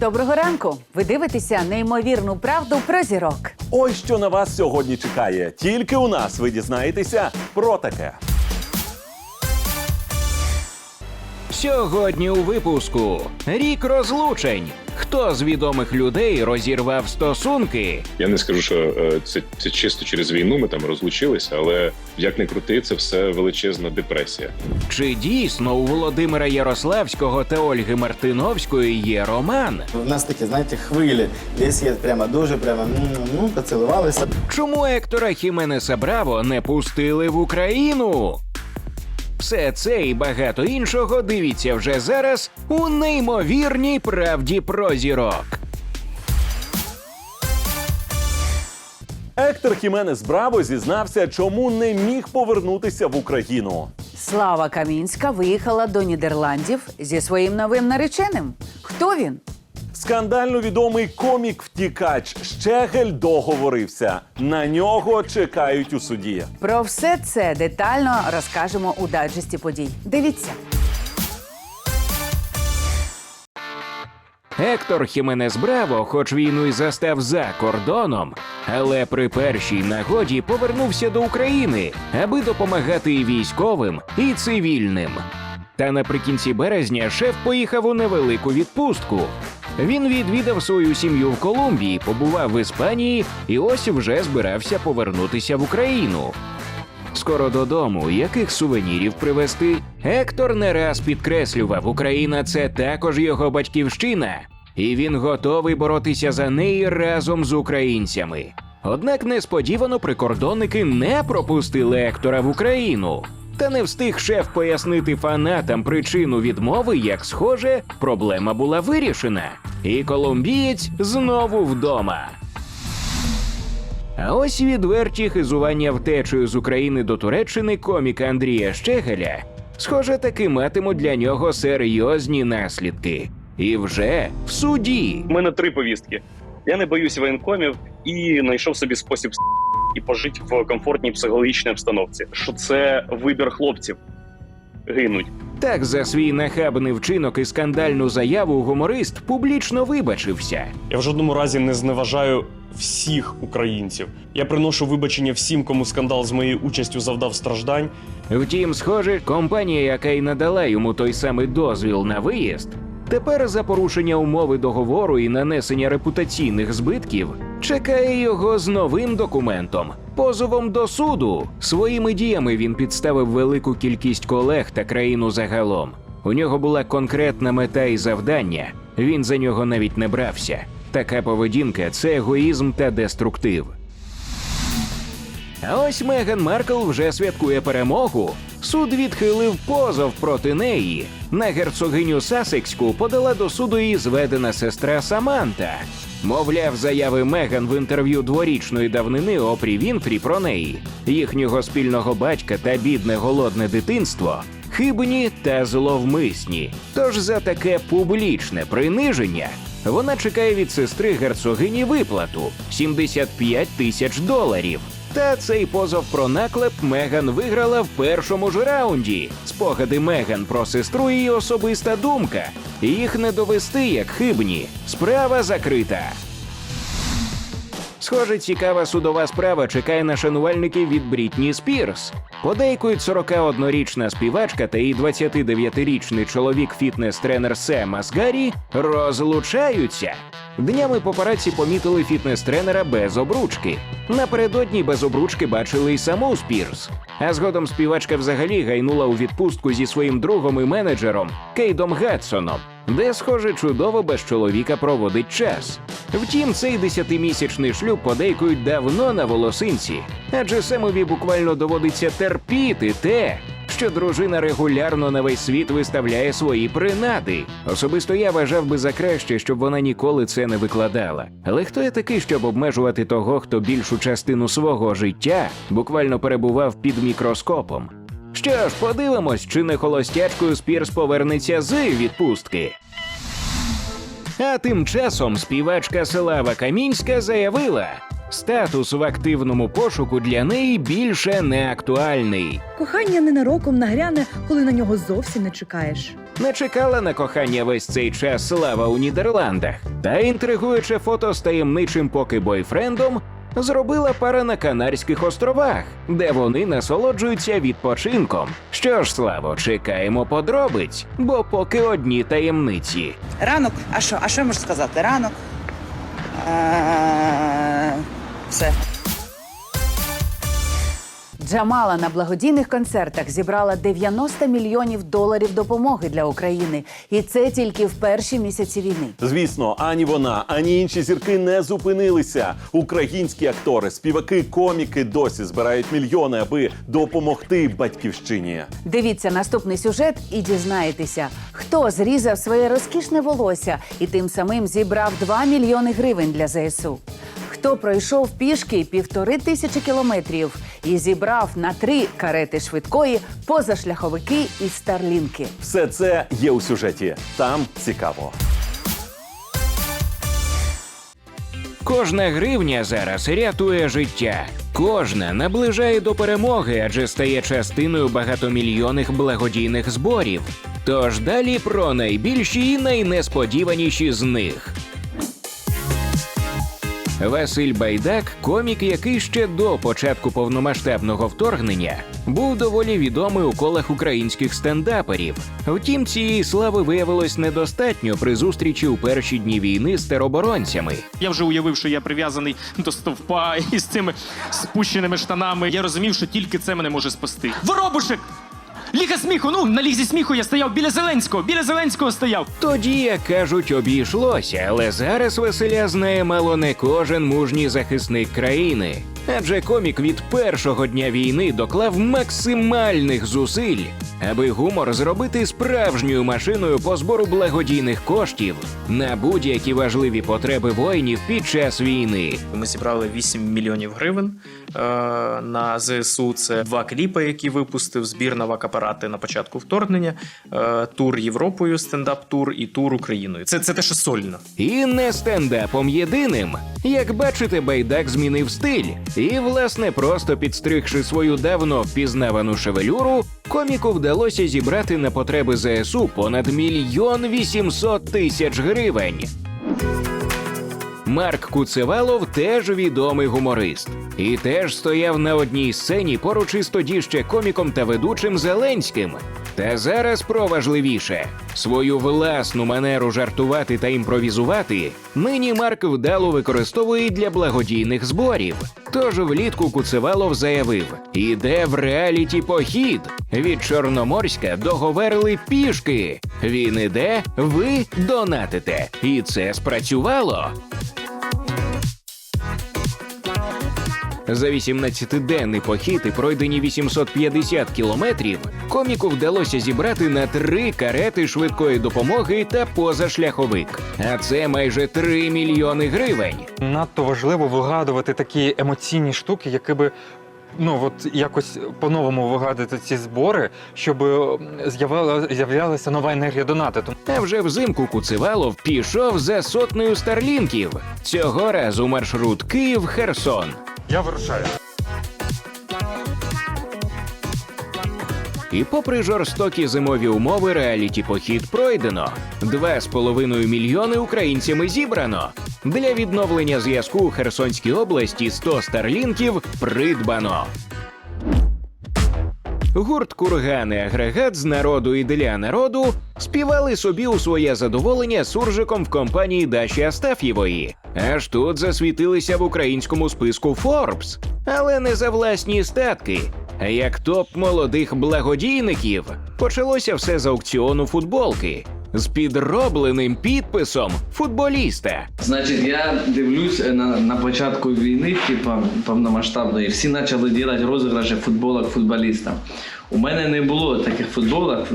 Доброго ранку! Ви дивитеся неймовірну правду про зірок. Ось що на вас сьогодні чекає. Тільки у нас ви дізнаєтеся про таке. Сьогодні у випуску рік розлучень. Хто з відомих людей розірвав стосунки? Я не скажу, що е, це, це чисто через війну. Ми там розлучилися, але як не крути, це все величезна депресія. Чи дійсно у Володимира Ярославського та Ольги Мартиновської є роман? У нас такі, знаєте, хвилі. Десь є прямо дуже прямо ну, поцілувалися. Чому Ектора Хіменеса Браво не пустили в Україну? Все це і багато іншого дивіться вже зараз у неймовірній правді про зірок. Ектор Хіменес Браво зізнався, чому не міг повернутися в Україну. Слава Камінська виїхала до Нідерландів зі своїм новим нареченим. Хто він? Скандально відомий комік-втікач Щегель договорився. На нього чекають у суді. Про все це детально розкажемо у дайджесті подій. Дивіться. Ектор Хіменес Браво, хоч війну й застав за кордоном, але при першій нагоді повернувся до України, аби допомагати і військовим, і цивільним. Та наприкінці березня шеф поїхав у невелику відпустку. Він відвідав свою сім'ю в Колумбії, побував в Іспанії і ось вже збирався повернутися в Україну. Скоро додому, яких сувенірів привезти? Ектор не раз підкреслював, Україна це також його батьківщина, і він готовий боротися за неї разом з українцями. Однак несподівано прикордонники не пропустили Ектора в Україну. Та не встиг шеф пояснити фанатам причину відмови, як схоже, проблема була вирішена, і колумбієць знову вдома. А ось відверті хизування втечею з України до Туреччини коміка Андрія Щегеля, схоже, таки матимуть для нього серйозні наслідки. І вже в суді. У мене три повістки. Я не боюсь воєнкомів і знайшов собі спосіб і пожити в комфортній психологічній обстановці. Що це вибір хлопців гинуть. Так за свій нахабний вчинок і скандальну заяву гуморист публічно вибачився. Я в жодному разі не зневажаю всіх українців. Я приношу вибачення всім, кому скандал з моєю участю завдав страждань. Втім, схоже, компанія, яка й надала йому той самий дозвіл на виїзд, тепер за порушення умови договору і нанесення репутаційних збитків чекає його з новим документом позовом до суду. Своїми діями він підставив велику кількість колег та країну загалом. У нього була конкретна мета і завдання. Він за нього навіть не брався. Така поведінка це егоїзм та деструктив. А ось Меган Маркл вже святкує перемогу. Суд відхилив позов проти неї. На герцогиню Сасекську подала до суду її зведена сестра Саманта. Мовляв, заяви Меган в інтерв'ю дворічної давнини Опрі Вінфрі про неї, їхнього спільного батька та бідне голодне дитинство хибні та зловмисні. Тож за таке публічне приниження вона чекає від сестри герцогині виплату 75 тисяч доларів. Та цей позов про наклеп Меган виграла в першому ж раунді. Спогади Меган про сестру її особиста думка. Їх не довести як хибні. Справа закрита. Схоже, цікава судова справа чекає на шанувальників від Брітні Спірс. Подейкують 41-річна співачка та її 29-річний чоловік фітнес-тренер Сем Асгарі розлучаються. Днями папараці помітили фітнес-тренера без обручки. Напередодні без обручки бачили й саму Спірс. А згодом співачка взагалі гайнула у відпустку зі своїм другом і менеджером Кейдом Гадсоном, де, схоже, чудово без чоловіка проводить час. Втім, цей десятимісячний шлюб подейкують давно на волосинці, адже Семові буквально доводиться терпіти те, що дружина регулярно на весь світ виставляє свої принади. Особисто я вважав би за краще, щоб вона ніколи це не викладала. Але хто я такий, щоб обмежувати того, хто більшу частину свого життя буквально перебував під мікроскопом? Що ж, подивимось, чи не холостячкою Спірс повернеться з відпустки. А тим часом співачка Слава Камінська заявила, статус в активному пошуку для неї більше не актуальний. Кохання ненароком нагряне, коли на нього зовсім не чекаєш. Не чекала на кохання весь цей час слава у Нідерландах. Та інтригуюче фото з таємничим поки бойфрендом зробила пара на Канарських островах, де вони насолоджуються відпочинком. Що ж, Славо, чекаємо подробиць, бо поки одні таємниці. Ранок, а що? А що можу сказати? Ранок. Все. Джамала на благодійних концертах зібрала 90 мільйонів доларів допомоги для України, і це тільки в перші місяці війни. Звісно, ані вона, ані інші зірки не зупинилися. Українські актори, співаки, коміки досі збирають мільйони, аби допомогти батьківщині. Дивіться наступний сюжет і дізнаєтеся, хто зрізав своє розкішне волосся і тим самим зібрав 2 мільйони гривень для ЗСУ. Хто пройшов пішки півтори тисячі кілометрів і зібрав на три карети швидкої позашляховики і старлінки. Все це є у сюжеті. Там цікаво. Кожна гривня зараз рятує життя. Кожна наближає до перемоги, адже стає частиною багатомільйонних благодійних зборів. Тож далі про найбільші і найнесподіваніші з них. Василь Байдак, комік, який ще до початку повномасштабного вторгнення був доволі відомий у колах українських стендаперів. Втім, цієї слави виявилось недостатньо при зустрічі у перші дні війни з тероборонцями. Я вже уявив, що я прив'язаний до стовпа із цими спущеними штанами. Я розумів, що тільки це мене може спасти. Воробушек! Ліга сміху! Ну, на лізі сміху я стояв біля Зеленського, біля Зеленського стояв. Тоді, як кажуть, обійшлося, але зараз Василя знає мало не кожен мужній захисник країни. Адже комік від першого дня війни доклав максимальних зусиль, аби гумор зробити справжньою машиною по збору благодійних коштів на будь-які важливі потреби воїнів під час війни. Ми зібрали 8 мільйонів гривень е, на ЗСУ. Це два кліпи, які випустив, збір на вак-апарати на початку вторгнення, е, тур Європою, стендап-тур і тур Україною. Це, це те, що сольно. І не стендапом єдиним. Як бачите, байдак змінив стиль, і, власне, просто підстригши свою давно впізнавану шевелюру, коміку вдалося зібрати на потреби ЗСУ понад мільйон вісімсот тисяч гривень. Марк Куцевалов теж відомий гуморист. І теж стояв на одній сцені поруч із тоді ще коміком та ведучим Зеленським. Та зараз про важливіше свою власну манеру жартувати та імпровізувати. Нині Марк вдало використовує для благодійних зборів. Тож влітку Куцевалов заявив: іде в реаліті похід. Від Чорноморська договорили пішки. Він іде, ви донатите. І це спрацювало. За 18-денний похід і пройдені 850 кілометрів коміку вдалося зібрати на три карети швидкої допомоги та позашляховик. А це майже 3 мільйони гривень. Надто важливо вигадувати такі емоційні штуки, які би. Ну от якось по-новому вигадати ці збори, щоб е, з'являлася нова енергія донати. Тому А вже взимку Куцевалов пішов за сотнею старлінків. Цього разу маршрут Київ-Херсон. Я вирушаю. І попри жорстокі зимові умови, реаліті похід пройдено. Два з половиною мільйони українцями зібрано. Для відновлення зв'язку у Херсонській області 100 старлінків придбано. Гурт Кургани агрегат з народу і для народу співали собі у своє задоволення суржиком в компанії Даші Астаф'євої. Аж тут засвітилися в українському списку Forbes. але не за власні статки. Як топ молодих благодійників почалося все з аукціону футболки з підробленим підписом футболіста. Значить, я дивлюсь е, на, на початку війни, типа повномасштабної, всі почали робити розіграші футболок футболістам. У мене не було таких футболок,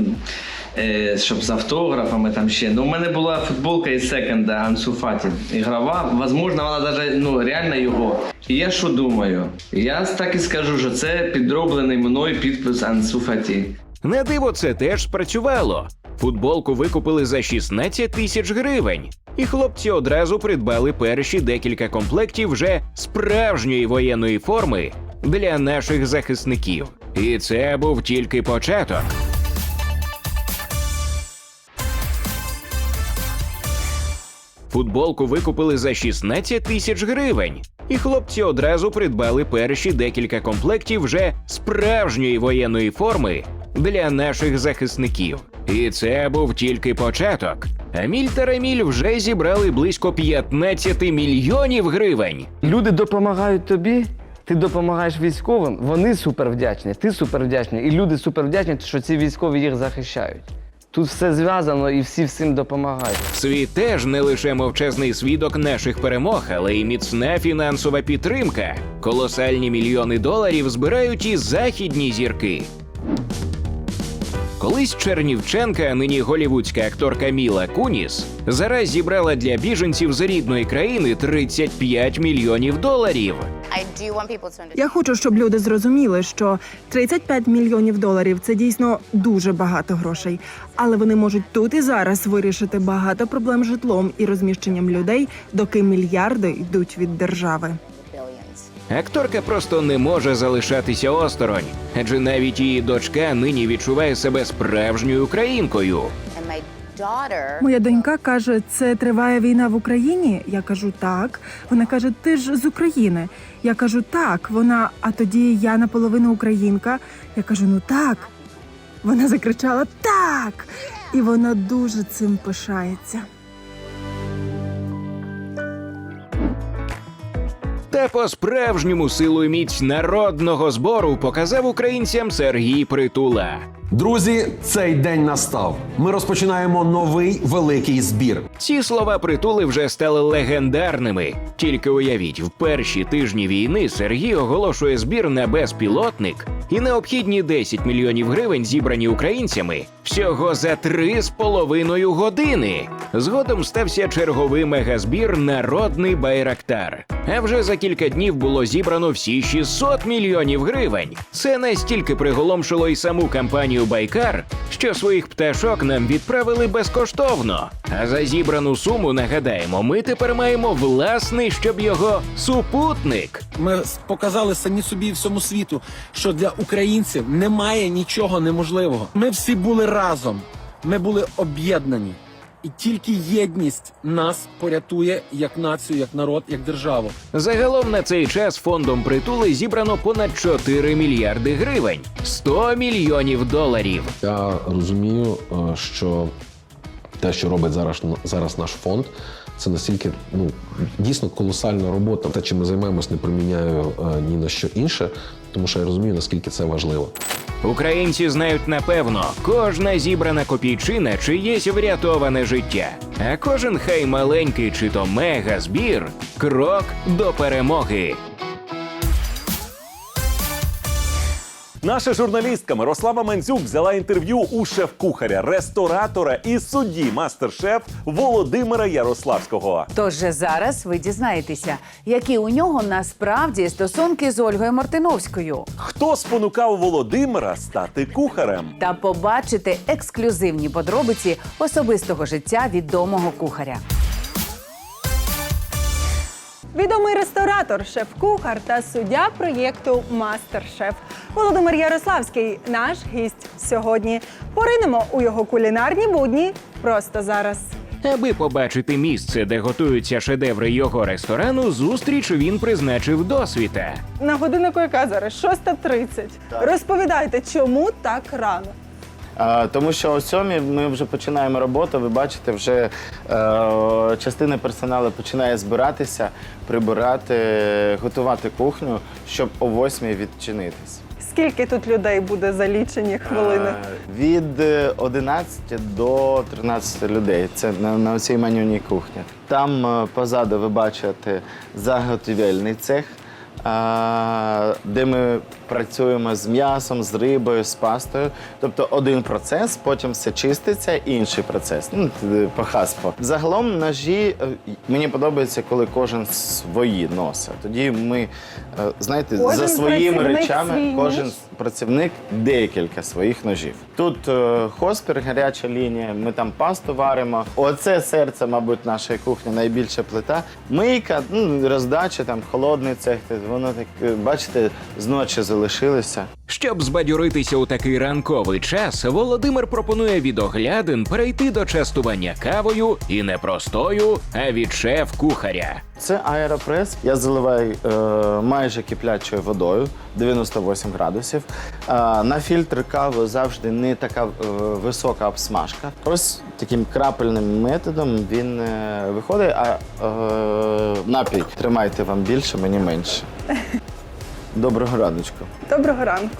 е, щоб з автографами там ще. Ну, у мене була футболка із секонда Ансу Фаті. Ігрова, возможно, вона навіть ну, реально його. І я що думаю? Я так і скажу, що це підроблений мною підпис Ансу Фаті. На диво, це теж спрацювало. Футболку викупили за 16 тисяч гривень, і хлопці одразу придбали перші декілька комплектів вже справжньої воєнної форми для наших захисників. І це був тільки початок. Футболку викупили за 16 тисяч гривень, і хлопці одразу придбали перші декілька комплектів вже справжньої воєнної форми для наших захисників. І це був тільки початок. Аміль та Раміль вже зібрали близько 15 мільйонів гривень. Люди допомагають тобі, ти допомагаєш військовим, вони супер вдячні, ти супер вдячний. І люди супер вдячні, що ці військові їх захищають. Тут все зв'язано і всі всім допомагають. Світ теж не лише мовчазний свідок наших перемог, але й міцна фінансова підтримка. Колосальні мільйони доларів збирають і західні зірки. Колись Чернівченка, а нині голівудська акторка Міла Куніс, зараз зібрала для біженців з рідної країни 35 мільйонів доларів. Я хочу, щоб люди зрозуміли, що 35 мільйонів доларів це дійсно дуже багато грошей, але вони можуть тут і зараз вирішити багато проблем з житлом і розміщенням людей, доки мільярди йдуть від держави. Акторка просто не може залишатися осторонь, адже навіть її дочка нині відчуває себе справжньою українкою. Моя донька каже: це триває війна в Україні. Я кажу так. Вона каже: Ти ж з України. Я кажу так. Вона, а тоді я наполовину українка. Я кажу, ну так. Вона закричала так, і вона дуже цим пишається. Та по-справжньому силу і міць народного збору показав українцям Сергій Притула. Друзі, цей день настав. Ми розпочинаємо новий великий збір. Ці слова притули вже стали легендарними. Тільки уявіть, в перші тижні війни Сергій оголошує збір на безпілотник і необхідні 10 мільйонів гривень, зібрані українцями, всього за три з половиною години. Згодом стався черговий мегазбір Народний Байрактар. А вже за кілька днів було зібрано всі 600 мільйонів гривень. Це настільки приголомшило і саму кампанію Байкар, що своїх пташок нам відправили безкоштовно. А за зібрану суму нагадаємо, ми тепер маємо власний, щоб його супутник. Ми показали самі собі всьому світу, що для українців немає нічого неможливого. Ми всі були разом, ми були об'єднані. І тільки єдність нас порятує як націю, як народ, як державу. Загалом на цей час фондом притули зібрано понад 4 мільярди гривень, 100 мільйонів доларів. Я розумію, е, що те, що робить зараз, зараз наш фонд, це настільки ну дійсно колосальна робота. Те, чим ми займаємось, не приміняю е, ні на що інше, тому що я розумію, наскільки це важливо. Українці знають напевно, кожна зібрана копійчина чиєсь врятоване життя. А кожен хай маленький чи то мега збір крок до перемоги. Наша журналістка Мирослава Мандзюк взяла інтерв'ю у шеф-кухаря, ресторатора і судді мастер-шеф Володимира Ярославського. Тож зараз ви дізнаєтеся, які у нього насправді стосунки з Ольгою Мартиновською. Хто спонукав Володимира стати кухарем? Та побачите ексклюзивні подробиці особистого життя відомого кухаря. Відомий ресторатор, шеф-кухар та суддя проєкту Мастер-шеф Володимир Ярославський наш гість сьогодні. Поринемо у його кулінарні будні просто зараз. Аби побачити місце, де готуються шедеври його ресторану, зустріч він призначив досвіта. На годиннику яка зараз 6.30. Розповідайте, чому так рано? Тому що о сьомій ми вже починаємо роботу. Ви бачите, вже е, частина персоналу починає збиратися, прибирати, готувати кухню, щоб о восьмій відчинитись. Скільки тут людей буде за лічені хвилини? Е, Від е, 11 до 13 людей. Це на, на цій менюній кухні. Там е, позаду ви бачите заготівельний цех, де ми працюємо з м'ясом, з рибою, з пастою. Тобто один процес, потім все чиститься, інший процес. Ну, т- по хаспо. Загалом ножі е, мені подобається, коли кожен свої носить. Тоді ми, е, знаєте, Кожен за своїми речами, свій кожен ніж? працівник декілька своїх ножів. Тут е, хоспір, гаряча лінія, ми там пасту варимо. Оце серце, мабуть, нашої кухні, найбільша плита. Мийка, ну, роздача, там холодний цех. Воно так, е, бачите, зночі залишилося. Щоб збадьоритися у такий ранковий час, Володимир пропонує від оглядин перейти до частування кавою і не простою, а від шеф-кухаря. Це аеропрес. Я заливаю е, майже киплячою водою 98 градусів. Е, на фільтр кави завжди не така е, висока обсмажка. Ось таким крапельним методом він е, виходить, а е, напій тримайте вам більше, мені менше. Доброго раночку. Доброго ранку.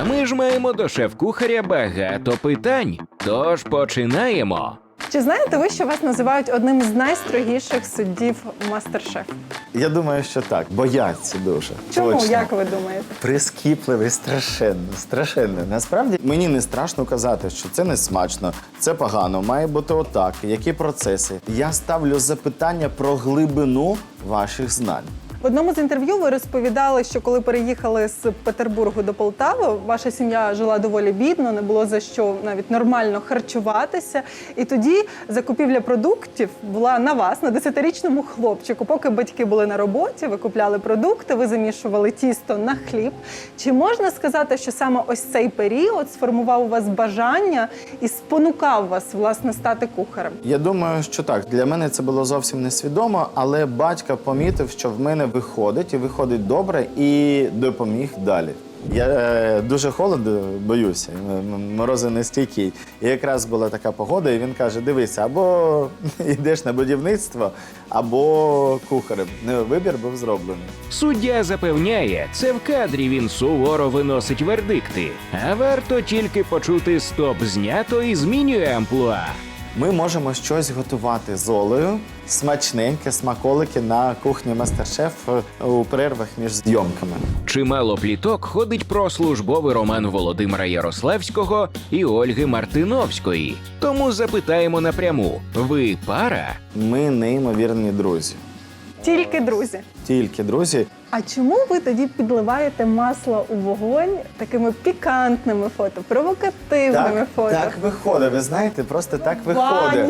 А ми ж маємо до шеф-кухаря багато питань. Тож починаємо. Чи знаєте ви, що вас називають одним з найстрогіших суддів мастер-шеф? Я думаю, що так. Бояться дуже. Чому, Точно. як ви думаєте? Прискіпливий, страшенно, страшенно. Насправді мені не страшно казати, що це не смачно, це погано, має бути отак. Які процеси? Я ставлю запитання про глибину ваших знань. В одному з інтерв'ю ви розповідали, що коли переїхали з Петербургу до Полтави, ваша сім'я жила доволі бідно, не було за що навіть нормально харчуватися. І тоді закупівля продуктів була на вас, на 10-річному хлопчику. Поки батьки були на роботі, ви купляли продукти, ви замішували тісто на хліб. Чи можна сказати, що саме ось цей період сформував у вас бажання і спонукав вас власне стати кухарем? Я думаю, що так. Для мене це було зовсім несвідомо, але батько помітив, що в мене виходить і виходить добре, і допоміг далі. Я е, дуже холоду боюся, морози нестійкий. І якраз була така погода, і він каже: дивися, або йдеш на будівництво, або кухарем. Вибір був зроблений. Суддя запевняє, це в кадрі він суворо виносить вердикти. А варто тільки почути стоп знято і змінює амплуа. Ми можемо щось готувати з олею, смачненьке, смаколики на кухні мастер-шеф е, у перервах між зйомками. Чимало пліток ходить про службовий роман Володимира Ярославського і Ольги Мартиновської. Тому запитаємо напряму: ви пара? Ми неймовірні друзі. Тільки друзі. Тільки друзі. А чому ви тоді підливаєте масло у вогонь такими пікантними фото, провокативними Так, фото? так виходить. Ви знаєте, просто так бані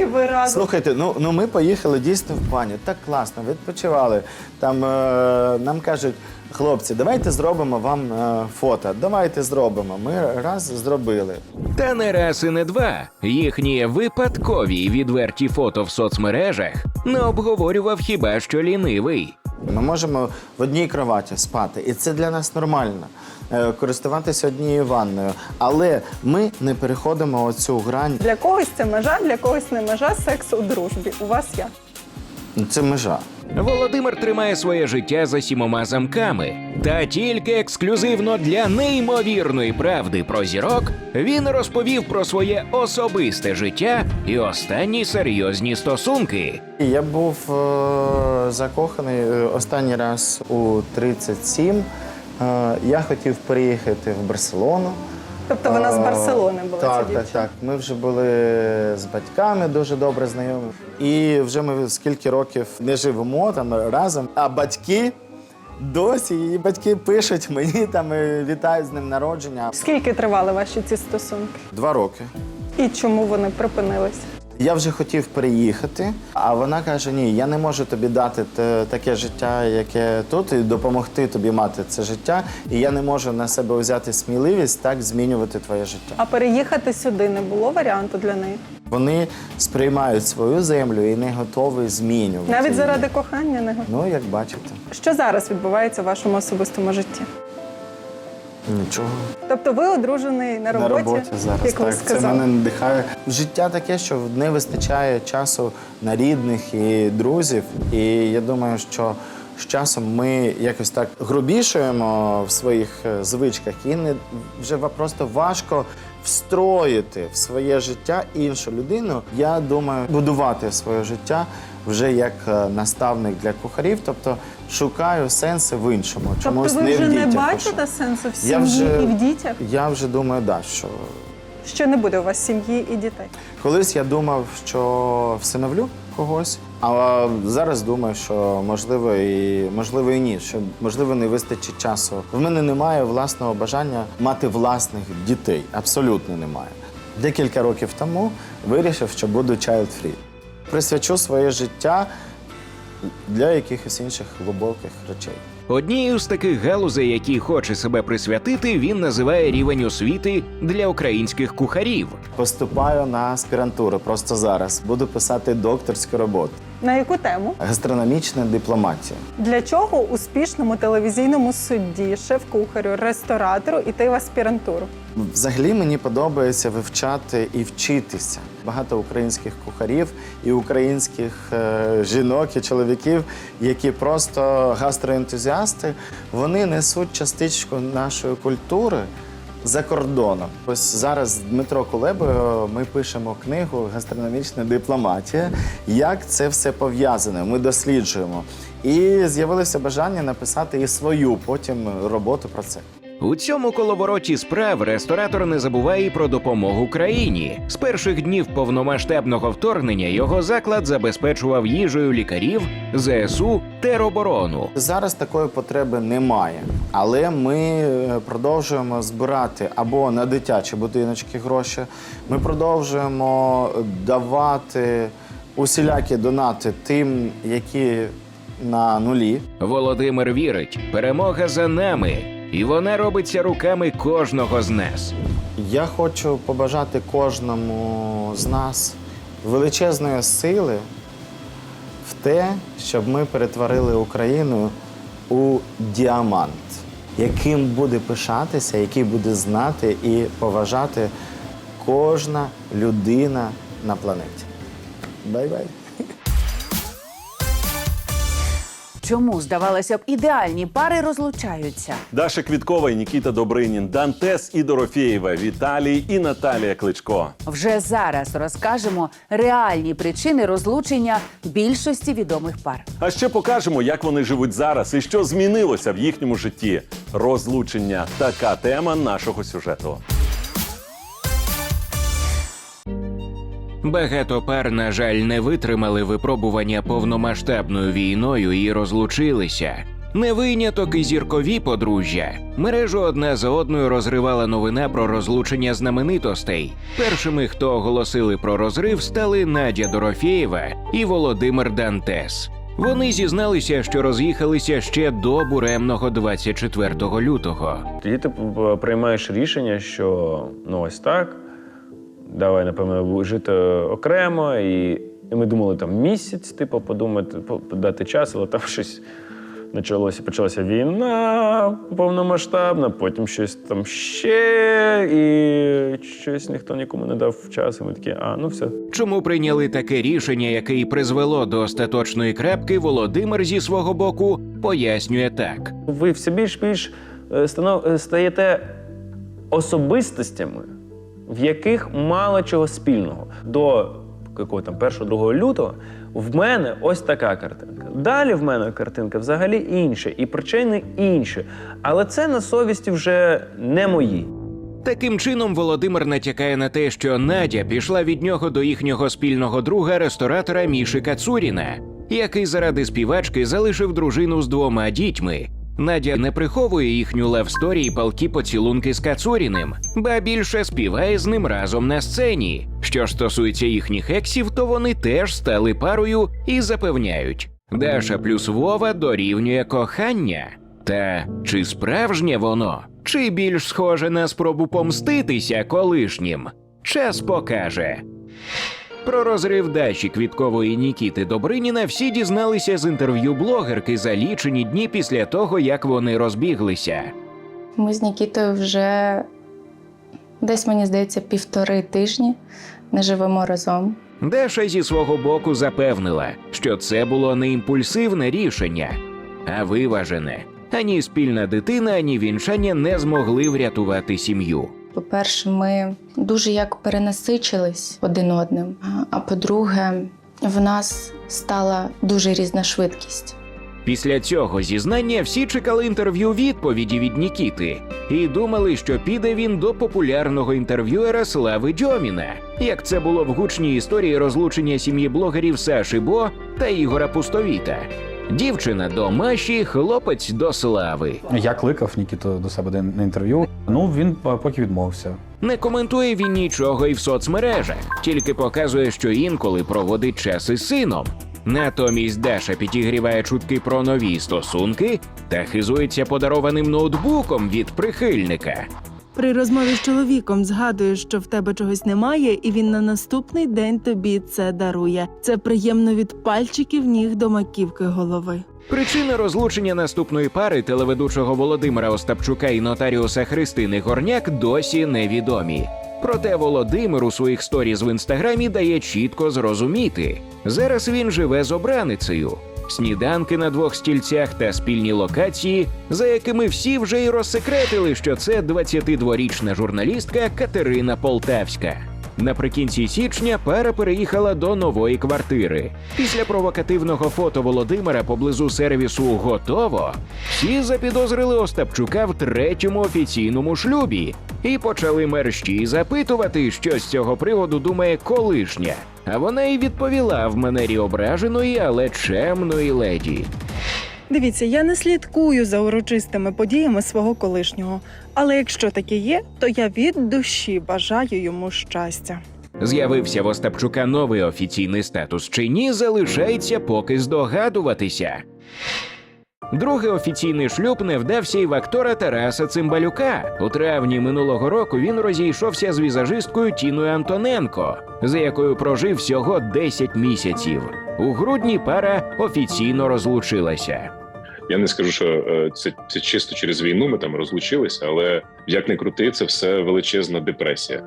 виходить. ви. Слухайте, ну, ну ми поїхали дійсно в баню. Так класно, відпочивали. Там е, нам кажуть, хлопці, давайте зробимо вам е, фото. Давайте зробимо. Ми раз зробили. Та не раз і не два. Їхні випадкові відверті фото в соцмережах не обговорював хіба що лінивий. Ми можемо в одній кроваті спати, і це для нас нормально. е, Користуватися однією ванною, але ми не переходимо оцю грань. Для когось це межа, для когось не межа секс у дружбі. У вас як? Це межа. Володимир тримає своє життя за сімома замками. Та тільки ексклюзивно для неймовірної правди про зірок він розповів про своє особисте життя і останні серйозні стосунки. Я був е, закоханий е, останній раз у 37. Е, я хотів переїхати в Барселону. Тобто вона з Е, Барселони була ця Так, так, дівчина? так. Ми вже були з батьками дуже добре знайомі. І вже ми скільки років не живемо там разом. А батьки досі її батьки пишуть мені там і вітають з ним народження. Скільки тривали ваші ці стосунки? Два роки. І чому вони припинилися? Я вже хотів переїхати, а вона каже: Ні, я не можу тобі дати таке життя, яке тут, і допомогти тобі мати це життя. І я не можу на себе взяти сміливість так змінювати твоє життя. А переїхати сюди не було варіанту для неї? Вони сприймають свою землю і не готові змінювати. Навіть заради кохання не готові. Ну, як бачите, Що зараз відбувається в вашому особистому житті? Нічого. Тобто ви одружений на роботі, на роботі зараз. як так, це мене надихає. Життя таке, що не вистачає часу на рідних і друзів. І я думаю, що з часом ми якось так грубішуємо в своїх е, звичках, і не вже просто важко встроїти в своє життя іншу людину. Я думаю, будувати своє життя вже як е, наставник для кухарів, тобто шукаю сенси в іншому. Чомусь Тобто ви не вже в не бачите сенсу в сім'ї вже- і в дітях? Я вже думаю, да, що Що не буде у вас сім'ї і дітей? колись я думав, що всиновлю когось, а зараз думаю, що можливо і можливо і ні, що можливо не вистачить часу. В мене немає власного бажання мати власних дітей. Абсолютно немає. Декілька років тому вирішив, що буду child-free. Присвячу своє життя для якихось інших глибоких речей. Однією з таких галузей, які хоче себе присвятити, він називає рівень освіти для українських кухарів. Поступаю на аспірантуру просто зараз. Буду писати докторську роботу. На яку тему? Гастрономічна дипломатія. Для чого успішному телевізійному судді, шеф-кухарю, ресторатору іти в аспірантуру? Взагалі мені подобається вивчати і вчитися. Багато українських кухарів і українських е, жінок і чоловіків, які просто гастроентузіасти, вони несуть частичку нашої культури за кордоном. Ось зараз з Дмитро Кулебою ми пишемо книгу Гастрономічна дипломатія. Як це все пов'язане? Ми досліджуємо. І з'явилося бажання написати і свою потім роботу про це. У цьому коловороті справ ресторатор не забуває і про допомогу країні. З перших днів повномасштабного вторгнення його заклад забезпечував їжею лікарів, ЗСУ, тероборону. Зараз такої потреби немає, але ми е, продовжуємо збирати або на дитячі будиночки гроші. Ми продовжуємо давати усілякі донати тим, які на нулі. Володимир вірить, перемога за нами, і вона робиться руками кожного з нас. Я хочу побажати кожному з нас величезної сили в те, щоб ми перетворили Україну у діамант, яким буде пишатися, який буде знати і поважати кожна людина на планеті. Бай-бай! Чому, здавалося б, ідеальні пари розлучаються? Даша Квіткова і Нікіта Добринін, Дантес і Дорофєєва, Віталій і Наталія Кличко. Вже зараз розкажемо реальні причини розлучення більшості відомих пар. А ще покажемо, як вони живуть зараз і що змінилося в їхньому житті. Розлучення така тема нашого сюжету. Багато пар, на жаль, не витримали випробування повномасштабною війною і розлучилися. Не виняток і зіркові подружжя. Мережу одна за одною розривала новина про розлучення знаменитостей. Першими, хто оголосили про розрив, стали Надя Дорофєєва і Володимир Дантес. Вони зізналися, що роз'їхалися ще до буремного 24 лютого. Тоді ти приймаєш рішення, що ну ось так, давай, напевно, жити окремо. І, і ми думали там місяць, типу, подумати, по- дати час, але там щось почалося, почалася війна повномасштабна, потім щось там ще, і щось ніхто нікому не дав час. І ми такі, а ну все. Чому прийняли таке рішення, яке і призвело до остаточної крапки, Володимир зі свого боку пояснює так. Ви все більш більш е, е, стаєте особистостями, в яких мало чого спільного. До якого там 1-2 лютого в мене ось така картинка. Далі в мене картинка взагалі інша, і причини інші. Але це на совісті вже не мої. Таким чином, Володимир натякає на те, що Надя пішла від нього до їхнього спільного друга ресторатора Міші Кацуріна, який заради співачки залишив дружину з двома дітьми. Надя не приховує їхню левсторі і палкі поцілунки з Кацуріним, ба більше співає з ним разом на сцені. Що ж стосується їхніх ексів, то вони теж стали парою і запевняють: Даша плюс Вова дорівнює кохання. Та чи справжнє воно, чи більш схоже на спробу помститися колишнім? Час покаже. Про розрив Даші Квіткової Нікіти Добриніна всі дізналися з інтерв'ю блогерки за лічені дні після того, як вони розбіглися. Ми з Нікітою вже десь, мені здається, півтори тижні не живемо разом. Даша зі свого боку запевнила, що це було не імпульсивне рішення, а виважене. Ані спільна дитина, ані вінчання не змогли врятувати сім'ю. По-перше, ми дуже як перенасичились один одним. А- по-друге, в нас стала дуже різна швидкість. Після цього зізнання всі чекали інтерв'ю відповіді від Нікіти і думали, що піде він до популярного інтерв'юера Слави Дьоміна, як це було в гучній історії розлучення сім'ї блогерів Саші Бо та Ігора Пустовіта. Дівчина до Маші, хлопець до Слави. Я кликав Нікіту до себе на інтерв'ю. Ну він е, поки відмовився. Не коментує він нічого і в соцмережах, тільки показує, що інколи проводить час із сином. Натомість Даша підігріває чутки про нові стосунки та хизується подарованим ноутбуком від прихильника. При розмові з чоловіком згадуєш, що в тебе чогось немає, і він на наступний день тобі це дарує. Це приємно від пальчиків ніг до маківки голови. Причини розлучення наступної пари телеведучого Володимира Остапчука і нотаріуса Христини Горняк досі невідомі. Проте Володимир у своїх сторіз в інстаграмі дає чітко зрозуміти. Зараз він живе з обраницею. Сніданки на двох стільцях та спільні локації, за якими всі вже й розсекретили, що це 22-річна журналістка Катерина Полтавська. Наприкінці січня пара переїхала до нової квартири. Після провокативного фото Володимира поблизу сервісу Готово всі запідозрили Остапчука в третьому офіційному шлюбі і почали мерщі запитувати, що з цього приводу думає колишня. А вона й відповіла в манері ображеної, але чемної леді. Дивіться, я не слідкую за урочистими подіями свого колишнього, але якщо таке є, то я від душі бажаю йому щастя. З'явився в Остапчука новий офіційний статус чи ні, залишається поки здогадуватися. Другий офіційний шлюб не вдався і в актора Тараса Цимбалюка. У травні минулого року він розійшовся з візажисткою Тіною Антоненко, за якою прожив всього 10 місяців. У грудні пара офіційно розлучилася. Я не скажу, що е, це, це чисто через війну ми там розлучилися, але як не крути, це все величезна депресія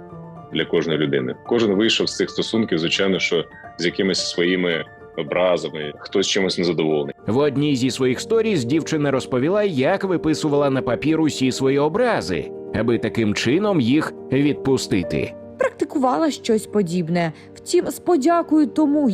для кожної людини. Кожен вийшов з цих стосунків, звичайно, що з якимись своїми образами, хтось чимось незадоволений. В одній зі своїх сторіс дівчина розповіла, як виписувала на папір усі свої образи, аби таким чином їх відпустити. практикувала щось подібне. Втім, з подякою тому,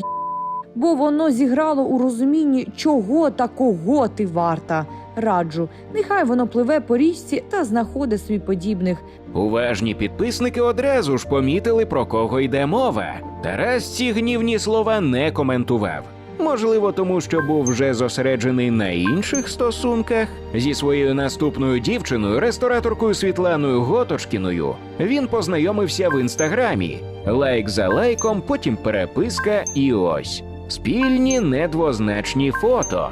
бо воно зіграло у розумінні, чого та кого ти варта. Раджу, нехай воно пливе по річці та знаходить собі подібних. Уважні підписники одразу ж помітили, про кого йде мова. Тарас ці гнівні слова не коментував. Можливо, тому що був вже зосереджений на інших стосунках зі своєю наступною дівчиною, рестораторкою Світланою Готошкіною. Він познайомився в інстаграмі. Лайк за лайком, потім переписка, і ось спільні недвозначні фото.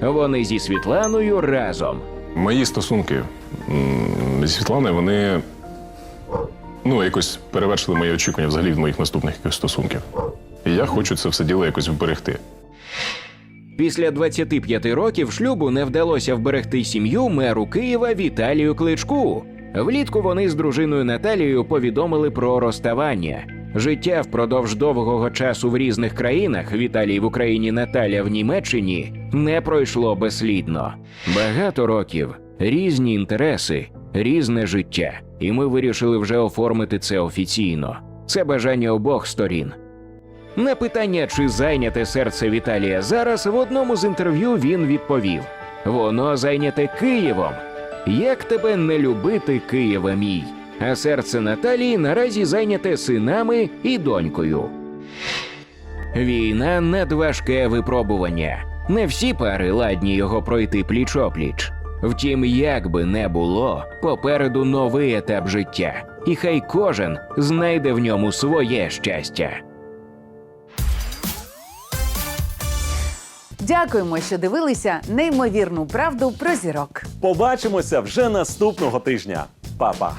Вони зі Світланою разом. Мої стосунки м, зі Світланою, вони ну, якось перевершили мої очікування взагалі від моїх наступних якихось стосунків. І я хочу це все діло якось вберегти. Після 25 років шлюбу не вдалося вберегти сім'ю меру Києва Віталію Кличку. Влітку вони з дружиною Наталією повідомили про розставання. Життя впродовж довгого часу в різних країнах Віталій в Україні, Наталя в Німеччині не пройшло безслідно. Багато років, різні інтереси, різне життя. І ми вирішили вже оформити це офіційно. Це бажання обох сторін. На питання, чи зайняте серце Віталія зараз, в одному з інтерв'ю він відповів: воно зайняте Києвом. Як тебе не любити, Києва мій? А серце Наталії наразі зайняте синами і донькою. Війна надважке випробування. Не всі пари ладні його пройти пліч-опліч. Втім, як би не було, попереду новий етап життя, і хай кожен знайде в ньому своє щастя. Дякуємо, що дивилися неймовірну правду про зірок. Побачимося вже наступного тижня. Па-па!